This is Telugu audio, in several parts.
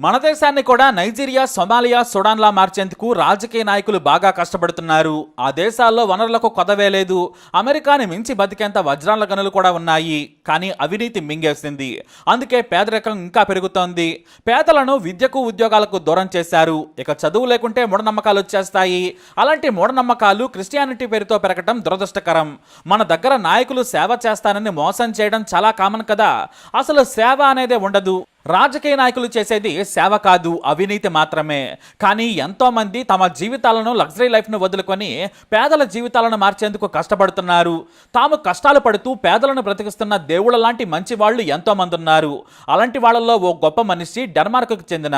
మన దేశాన్ని కూడా నైజీరియా సొమాలియా సుడాన్లా మార్చేందుకు రాజకీయ నాయకులు బాగా కష్టపడుతున్నారు. ఆ దేశాల్లో వనరులకు కొదవే లేదు. అమెరికాని మించి బతికేంత వజ్రాల గనులు కూడా ఉన్నాయి. కానీ అవినీతి మింగేసింది. అందుకే పేదరికం ఇంకా పెరుగుతోంది. పేదలను విద్యకు ఉద్యోగాలకు దూరం చేశారు. ఇక చదువు లేకుంటే మూఢనమ్మకాలు వచ్చేస్తాయి. అలాంటి మూఢనమ్మకాలు క్రిస్టియానిటీ పేరుతో పెరగటం దురదృష్టకరం. మన దగ్గర నాయకులు సేవ చేస్తానని మోసం చేయడం చాలా కామన్ కదా. అసలు సేవ అనేదే ఉండదు. రాజకీయ నాయకులు చేసేది సేవ కాదు అవినీతి మాత్రమే. కానీ ఎంతోమంది తమ జీవితాలను లగ్జరీ లైఫ్ను వదులుకొని పేదల జీవితాలను మార్చేందుకు కష్టపడుతున్నారు. తాము కష్టాలు పడుతూ పేదలను బ్రతికిస్తున్న దేవుళ్ళ లాంటి మంచి వాళ్ళు ఎంతోమంది ఉన్నారు. అలాంటి వాళ్ళల్లో ఓ గొప్ప మనిషి డెన్మార్క్కు చెందిన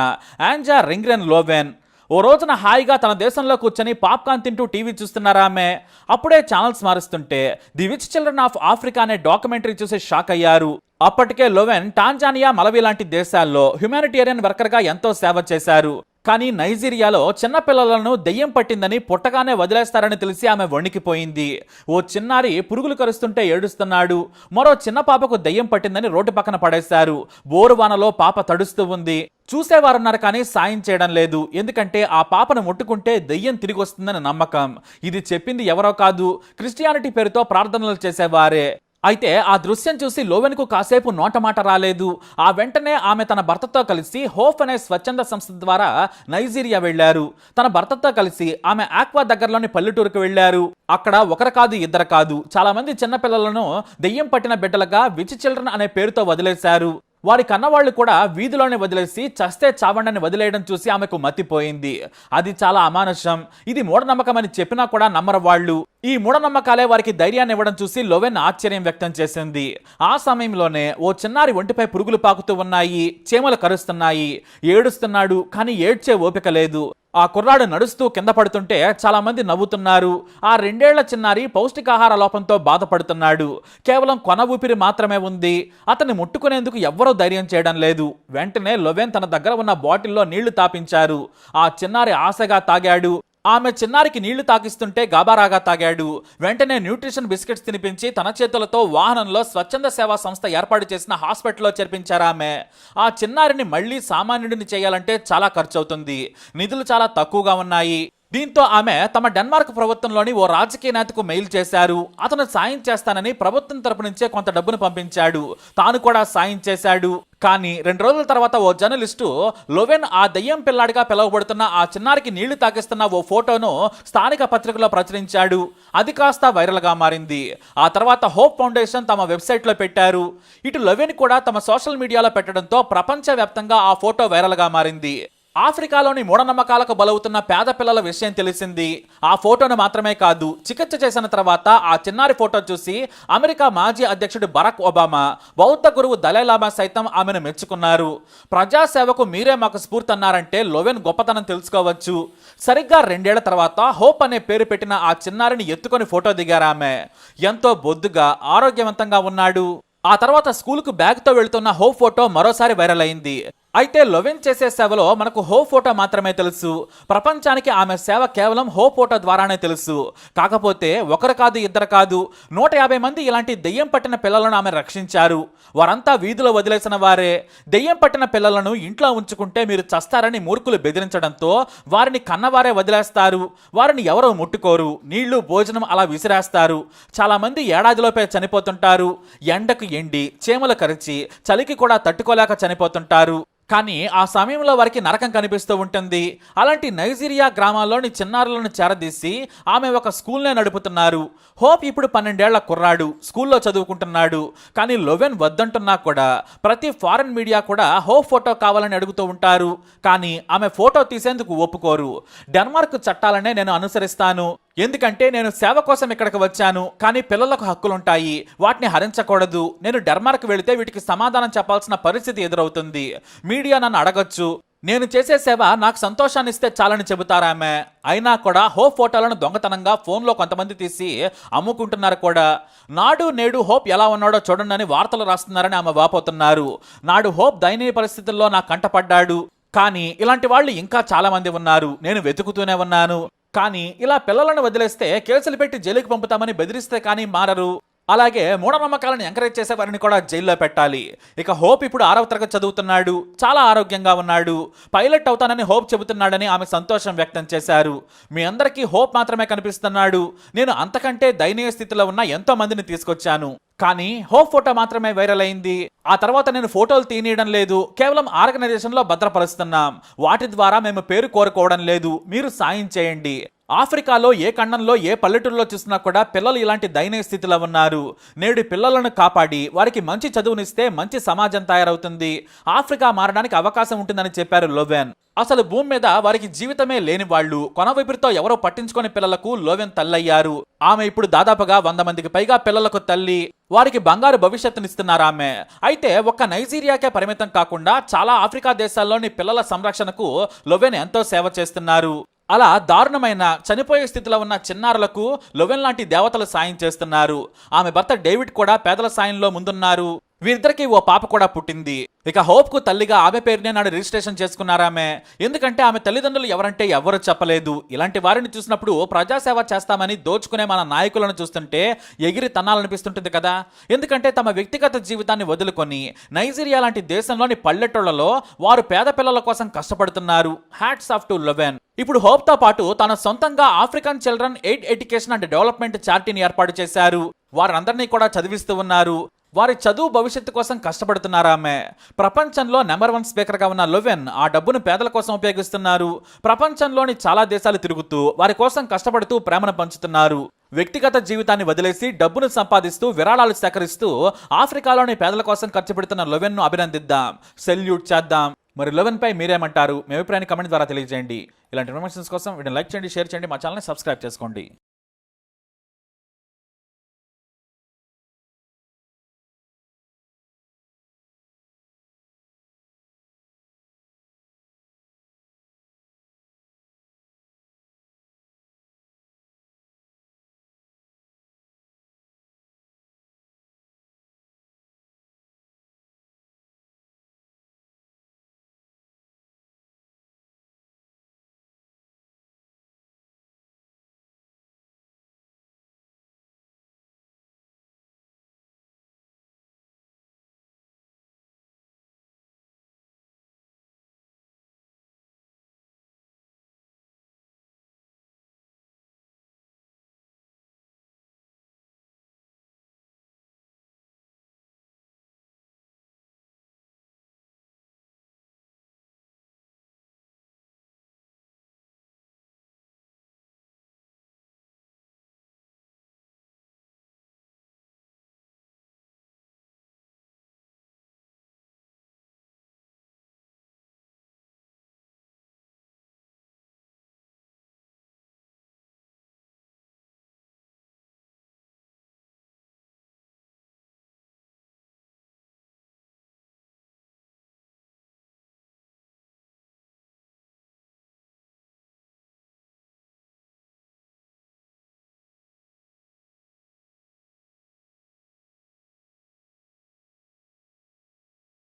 యాంజా రింగ్రెన్ లోవెన్. ఓ రోజున హాయిగా తన దేశంలో కూర్చొని పాప్కార్న్ తింటూ టీవీ చూస్తున్నారా ఆమె? అప్పుడే channels మారుస్తుంటే the witch children of Africa అనే డాక్యుమెంటరీ చూసి షాక్ అయ్యారు. అప్పటికే లొవెన్ టాంజానియా మలవి లాంటి దేశాల్లో హ్యుమానిటేరియన్ వర్కర్గా ఎంతో సేవ చేశారు. కానీ నైజీరియాలో చిన్నపిల్లలను దెయ్యం పట్టిందని పుట్టగానే వదిలేస్తారని తెలిసి ఆమె వణికిపోయింది. ఓ చిన్నారి పురుగులు కరుస్తుంటే ఏడుస్తున్నాడు. మరో చిన్న పాపకు దెయ్యం పట్టిందని రోడ్డు పక్కన పడేశారు. బోరువానలో పాప తడుస్తూ ఉంది. చూసేవారున్నారు కానీ సాయం చేయడం లేదు. ఎందుకంటే ఆ పాపను ముట్టుకుంటే దెయ్యం తిరిగి వస్తుందని నమ్మకం. ఇది చెప్పింది ఎవరో కాదు. క్రిస్టియానిటీ పేరుతో ప్రార్థనలు చేసేవారే. అయితే ఆ దృశ్యం చూసి లోవెన్కు కాసేపు నోటమాట రాలేదు. ఆ వెంటనే ఆమె తన భర్తతో కలిసి హోఫ్ అనే స్వచ్ఛంద సంస్థ ద్వారా నైజీరియా వెళ్ళారు తన భర్తతో కలిసి ఆమె ఆక్వా దగ్గరలోని పల్లెటూరుకు వెళ్ళారు అక్కడ ఒకరు కాదు ఇద్దరు కాదు. చాలా మంది చిన్నపిల్లలను దెయ్యం పట్టిన బిడ్డలుగా విచి చిల్డ్రన్ అనే పేరుతో వదిలేశారు. వారి కన్నవాళ్ళు కూడా వీధిలోనే వదిలేసి చస్తే చావండని వదిలేయడం చూసి ఆమెకు మతిపోయింది. అది చాలా అమానుషం. ఇది మూఢనమ్మకం అని చెప్పినా కూడా నమ్మరు వాళ్ళు ఈ మూఢనమ్మకాలే వారికి ధైర్యాన్ని ఇవ్వడం చూసి లోవెన్ ఆశ్చర్యం వ్యక్తం చేసింది. ఆ సమయంలోనే ఓ చిన్నారి ఒంటిపై పురుగులు పాకుతూ ఉన్నాయి. చీమలు కరుస్తున్నాయి. ఏడుస్తున్నాడు కానీ ఏడ్చే ఓపిక లేదు. ఆ కుర్రాడు నడుస్తూ కింద పడుతుంటే చాలామంది నవ్వుతున్నారు. ఆ రెండేళ్ళ చిన్నారి పౌష్టికాహార లోపంతో బాధపడుతున్నాడు. కేవలం కొన ఊపిరి మాత్రమే ఉంది. అతన్ని ముట్టుకునేందుకు ఎవ్వరూ ధైర్యం చేయడం లేదు. వెంటనే లొవెన్ తన దగ్గర ఉన్న బాటిల్లో నీళ్ళు తాపించారు. ఆ చిన్నారి ఆశగా తాగాడు. ఆమె చిన్నారికి నీళ్ళు తాకిస్తుంటే గాబారాగా తాగాడు. వెంటనే న్యూట్రిషన్ బిస్కెట్స్ తినిపించి తన చేతులతో వాహనంలో స్వచ్ఛంద సేవా సంస్థ ఏర్పాటు చేసిన హాస్పిటల్లో చేర్పించారు ఆమె. ఆ చిన్నారిని మళ్ళీ సామాన్యుడిని చేయాలంటే చాలా ఖర్చు అవుతుంది నిధులు చాలా తక్కువగా ఉన్నాయి. దీంతో ఆమె తమ డెన్మార్క్ ప్రభుత్వంలోని ఓ రాజకీయ నేతకు మెయిల్ చేశారు. అతను సాయం చేస్తానని ప్రభుత్వం తరపు నుంచే కొంత డబ్బును పంపించాడు. తాను కూడా సాయం చేశాడు. కానీ రెండు రోజుల తర్వాత ఓ జర్నలిస్టు లోవెన్ ఆ దయ్యం పిల్లాడిగా పిలువబడుతున్న ఆ చిన్నారికి నీళ్ళు తాకిస్తున్న ఓ ఫోటోను స్థానిక పత్రికలో ప్రచురించాడు. అది కాస్త వైరల్గా మారింది. ఆ తర్వాత హోప్ ఫౌండేషన్ తమ వెబ్సైట్లో పెట్టారు. ఇటు లొవెన్ కూడా తమ సోషల్ మీడియాలో పెట్టడంతో ప్రపంచవ్యాప్తంగా ఆ ఫోటో వైరల్గా మారింది. ఆఫ్రికాలోని మూఢనమ్మకాలకు బలవుతున్న పేద పిల్లల విషయం తెలిసింది. ఆ ఫోటోను మాత్రమే కాదు చికిత్స చేసిన తర్వాత ఆ చిన్నారి ఫోటో చూసి అమెరికా మాజీ అధ్యక్షుడు బరాక్ ఒబామా బౌద్ధ గురువు దలైలామా సైతం ఆమెను మెచ్చుకున్నారు. ప్రజాసేవకు మీరే మాకు స్ఫూర్తి అన్నారంటే లోవెన్ గొప్పతనం తెలుసుకోవచ్చు. సరిగ్గా రెండేళ్ళ తర్వాత హోప్ అనే పేరు పెట్టిన ఆ చిన్నారిని ఎత్తుకొని ఫోటో దిగారామె ఎంతో బొద్దుగా ఆరోగ్యవంతంగా ఉన్నాడు. ఆ తర్వాత స్కూల్కు బ్యాగ్తో వెళుతున్న హోప్ ఫోటో మరోసారి వైరల్ అయింది. అయితే లొవెన్ చేసే సేవలో మనకు హో ఫోటో మాత్రమే తెలుసు. ప్రపంచానికి ఆమె సేవ కేవలం హో ఫోటో ద్వారానే తెలుసు. కాకపోతే ఒకరు కాదు ఇద్దరు కాదు నూట యాభై మంది ఇలాంటి దెయ్యం పట్టిన పిల్లలను ఆమె రక్షించారు. వారంతా వీధిలో వదిలేసిన వారే. దెయ్యం పట్టిన పిల్లలను ఇంట్లో ఉంచుకుంటే మీరు చస్తారని మూర్ఖులు బెదిరించడంతో వారిని కన్నవారే వదిలేస్తారు. వారిని ఎవరో ముట్టుకోరు. నీళ్ళు భోజనం అలా విసిరేస్తారు. చాలామంది ఏడాదిలోపే చనిపోతుంటారు. ఎండకు ఎండి చీమలు కరిచి చలికి కూడా తట్టుకోలేక చనిపోతుంటారు. కానీ ఆ సమయంలో వారికి నరకం కనిపిస్తూ ఉంటుంది. అలాంటి నైజీరియా గ్రామాల్లోని చిన్నారులను చేరదీసి ఆమె ఒక స్కూల్నే నడుపుతున్నారు. హోప్ ఇప్పుడు పన్నెండేళ్ళ కుర్రాడు స్కూల్లో చదువుకుంటున్నాడు. కానీ లొవెన్ వద్దంటున్నా కూడా ప్రతి ఫారెన్ మీడియా కూడా హోప్ ఫోటో కావాలని అడుగుతూ ఉంటారు. కానీ ఆమె ఫోటో తీసేందుకు ఒప్పుకోరు. డెన్మార్క్ చట్టాలనే నేను అనుసరిస్తాను. ఎందుకంటే నేను సేవ కోసం ఇక్కడికి వచ్చాను కానీ పిల్లలకు హక్కులుంటాయి. వాటిని హరించకూడదు. నేను డెర్మార్క్ వెళితే వీటికి సమాధానం చెప్పాల్సిన పరిస్థితి ఎదురవుతుంది. మీడియా నన్ను అడగొచ్చు. నేను చేసే సేవ నాకు సంతోషాన్ని ఇస్తే చాలని చెబుతారామె అయినా కూడా హోప్ ఫోటోలను దొంగతనంగా ఫోన్లో కొంతమంది తీసి అమ్ముకుంటున్నారు కూడా. నాడు నేడు హోప్ ఎలా ఉన్నాడో చూడండి అని వార్తలు రాస్తున్నారని ఆమె వాపోతున్నారు. నాడు హోప్ దయనీయ పరిస్థితుల్లో నా కంటపడ్డాడు కానీ ఇలాంటి వాళ్ళు ఇంకా చాలామంది ఉన్నారు. నేను వెతుకుతూనే ఉన్నాను. కానీ ఇలా పిల్లలను వదిలేస్తే కేసులు పెట్టి జైలుకి పంపుతామని బెదిరిస్తే కానీ మారరు. అలాగే మూఢనమ్మకాలను ఎంకరేజ్ చేసే వారిని కూడా జైల్లో పెట్టాలి. ఇక హోప్ ఇప్పుడు ఆరవ తరగతి చదువుతున్నాడు. చాలా ఆరోగ్యంగా ఉన్నాడు. పైలట్ అవుతానని హోప్ చెబుతున్నాడని ఆమె సంతోషం వ్యక్తం చేశారు. మీ అందరికీ హోప్ మాత్రమే కనిపిస్తున్నాడు. నేను అంతకంటే దయనీయ స్థితిలో ఉన్న ఎంతో మందిని తీసుకొచ్చాను. కానీ హోప్ ఫోటో మాత్రమే వైరల్ అయింది. ఆ తర్వాత నేను ఫోటోలు తీయనీయడం లేదు. కేవలం ఆర్గనైజేషన్లో భద్రపరుస్తున్నాం. వాటి ద్వారా మేము పేరు కోరుకోవడం లేదు. మీరు సాయం చేయండి. ఆఫ్రికాలో ఏ ఖండంలో ఏ పల్లెటూరులో చూసినా కూడా పిల్లలు ఇలాంటి దయనీయ స్థితిలో ఉన్నారు. నేడు పిల్లలను కాపాడి వారికి మంచి చదువునిస్తే మంచి సమాజం తయారవుతుంది. ఆఫ్రికా మారడానికి అవకాశం ఉంటుందని చెప్పారు లోవెన్. అసలు భూమి మీద వారికి జీవితమే లేని వాళ్ళు. కొనవైపురితో ఎవరో పట్టించుకొని పిల్లలకు లోవెన్ తల్లయ్యారు. ఆమె ఇప్పుడు దాదాపుగా వంద మందికి పైగా పిల్లలకు తల్లి. వారికి బంగారు భవిష్యత్తునిస్తున్నారు ఆమె. అయితే ఒక్క నైజీరియాకే పరిమితం కాకుండా చాలా ఆఫ్రికా దేశాల్లోని పిల్లల సంరక్షణకు లొవెన్ ఎంతో సేవ చేస్తున్నారు. అలా దారుణమైన చనిపోయే స్థితిలో ఉన్న చిన్నారులకు లొవెన్ లాంటి దేవతలు సాయం చేస్తున్నారు. ఆమె భర్త డేవిడ్ కూడా పేదల సాయంలో ముందున్నారు. వీరిద్దరికి ఓ పాప కూడా పుట్టింది. ఇక హోప్కు తల్లిగా ఆమె పేరునే నాడు రిజిస్ట్రేషన్ చేసుకున్నారామె ఎందుకంటే ఆమె తల్లిదండ్రులు ఎవరంటే ఎవరు చెప్పలేదు. ఇలాంటి వారిని చూసినప్పుడు ప్రజాసేవ చేస్తామని దోచుకునే మన నాయకులను చూస్తుంటే ఎగిరి తనాలనిపిస్తుంటుంది కదా. ఎందుకంటే తమ వ్యక్తిగత జీవితాన్ని వదులుకొని నైజీరియా లాంటి దేశంలోని పల్లెటూళ్ళలో వారు పేద పిల్లల కోసం కష్టపడుతున్నారు. హ్యాట్స్ ఆఫ్ టు లెవెన్ ఇప్పుడు హోప్తో పాటు తన సొంతంగా African children aid education and development చార్టీని ఏర్పాటు చేశారు. వారందరినీ కూడా చదివిస్తూ ఉన్నారు. వారి చదువు భవిష్యత్తు కోసం కష్టపడుతున్నారా ఆమె? ప్రపంచంలో నెంబర్ వన్ స్పీకర్గా ఉన్న లొవెన్ ఆ డబ్బును పేదల కోసం ఉపయోగిస్తున్నారు. ప్రపంచంలోని చాలా దేశాలు తిరుగుతూ వారి కోసం కష్టపడుతూ ప్రేమను పంచుతున్నారు. వ్యక్తిగత జీవితాన్ని వదిలేసి డబ్బును సంపాదిస్తూ విరాళాలు సేకరిస్తూ ఆఫ్రికాలోని పేదల కోసం ఖర్చు పెడుతున్న లొవెన్ను అభినందిద్దాం. సెల్యూట్ చేద్దాం. మరి లొవెన్ పై మీరేమంటారు? మీ అభిప్రాయాన్ని కమెంట్ ద్వారా తెలియజేయండి. ఇలాంటి ఇన్ఫర్మేషన్స్ కోసం వీడిని లైక్ చేయండి షేర్ చేయండి మా ఛానల్ని సబ్స్క్రైబ్ చేసుకోండి.